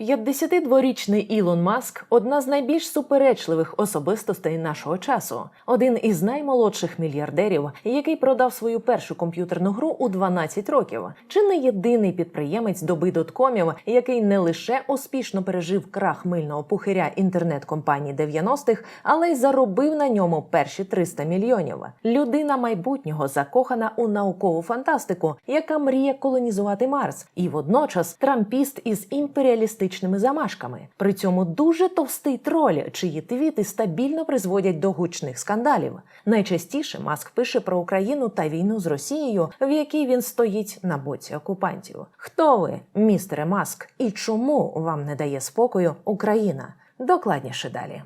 52-річний Ілон Маск одна з найбільш суперечливих особистостей нашого часу, один із наймолодших мільярдерів, який продав свою першу комп'ютерну гру у 12 років, чи не єдиний підприємець доби доткомів, який не лише успішно пережив крах мильного пухиря інтернет-компаній 90-х, але й заробив на ньому перші 300 мільйонів. Людина майбутнього закохана у наукову фантастику, яка мріє колонізувати Марс, і водночас трампіст із імперіалістичними замашками. При цьому дуже товстий троль, чиї твіти стабільно призводять до гучних скандалів. Найчастіше Маск пише про Україну та війну з Росією, в якій він стоїть на боці окупантів. Хто ви, містере Маск, і чому вам не дає спокою Україна? Докладніше далі.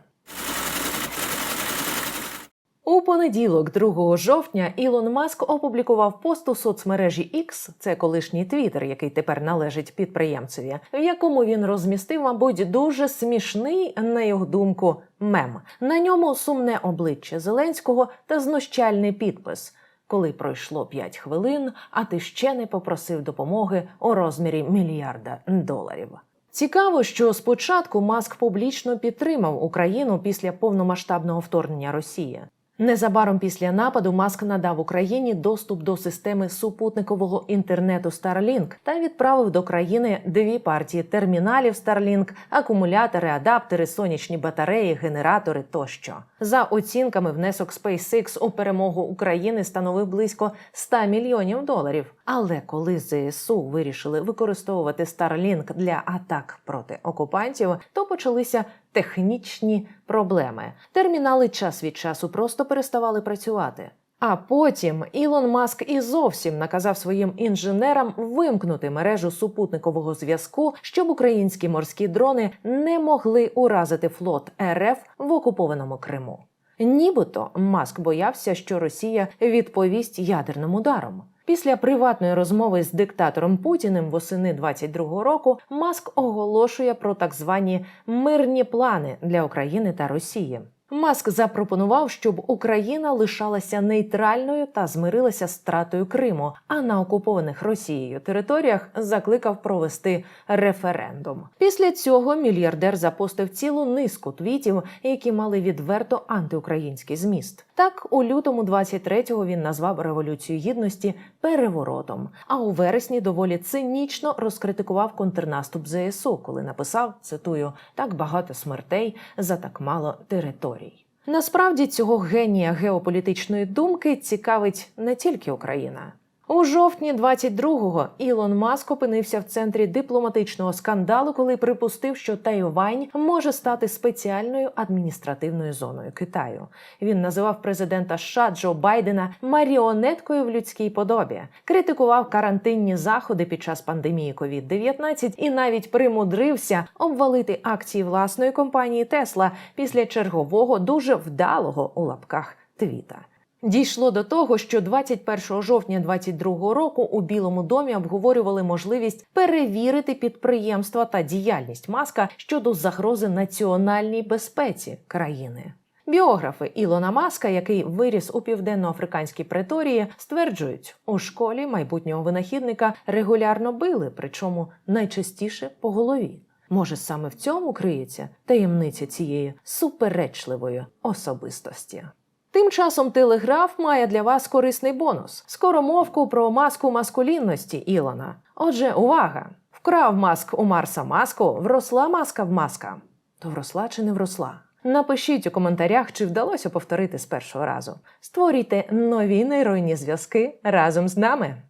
У понеділок, 2 жовтня, Ілон Маск опублікував пост у соцмережі X, це колишній Твіттер, який тепер належить підприємцеві, в якому він розмістив, мабуть, дуже смішний, на його думку, мем. На ньому сумне обличчя Зеленського та знущальний підпис. Коли пройшло 5 хвилин, а ти ще не попросив допомоги у розмірі мільярда доларів. Цікаво, що спочатку Маск публічно підтримав Україну після повномасштабного вторгнення Росії. Незабаром після нападу Маск надав Україні доступ до системи супутникового інтернету Starlink та відправив до країни дві партії терміналів Starlink, акумулятори, адаптери, сонячні батареї, генератори тощо. За оцінками, внесок SpaceX у перемогу України становив близько 100 мільйонів доларів. Але коли ЗСУ вирішили використовувати Starlink для атак проти окупантів, то почалися технічні проблеми. Термінали час від часу просто переставали працювати. А потім Ілон Маск і зовсім наказав своїм інженерам вимкнути мережу супутникового зв'язку, щоб українські морські дрони не могли уразити флот РФ в окупованому Криму. Нібито Маск боявся, що Росія відповість ядерним ударом. Після приватної розмови з диктатором Путіним восени 22-го року Маск оголошує про так звані мирні плани для України та Росії. Маск запропонував, щоб Україна лишалася нейтральною та змирилася з стратою Криму, а на окупованих Росією територіях закликав провести референдум. Після цього мільярдер запостив цілу низку твітів, які мали відверто антиукраїнський зміст. Так, у лютому 23-го він назвав революцію гідності переворотом. А у вересні доволі цинічно розкритикував контрнаступ ЗСУ, коли написав цитую так багато смертей за так мало територій. Насправді цього генія геополітичної думки цікавить не тільки Україна. У жовтні 22-го Ілон Маск опинився в центрі дипломатичного скандалу, коли припустив, що Тайвань може стати спеціальною адміністративною зоною Китаю. Він називав президента США Джо Байдена маріонеткою в людській подобі, критикував карантинні заходи під час пандемії COVID-19 і навіть примудрився обвалити акції власної компанії Тесла після чергового дуже вдалого у лапках твіта. Дійшло до того, що 21 жовтня 2022 року у Білому домі обговорювали можливість перевірити підприємства та діяльність маска щодо загрози національній безпеці країни. Біографи Ілона Маска, який виріс у південноафриканській преторії, стверджують, у школі майбутнього винахідника регулярно били, причому найчастіше по голові. Може, саме в цьому криється таємниця цієї суперечливої особистості. Тим часом телеграф має для вас корисний бонус скоромовку про маску маскулінності Ілона. Отже, увага! Вкрав маск у Марса маску, вросла маска в маска. То вросла чи не вросла? Напишіть у коментарях, чи вдалося повторити з першого разу. Створюйте нові нейронні зв'язки разом з нами.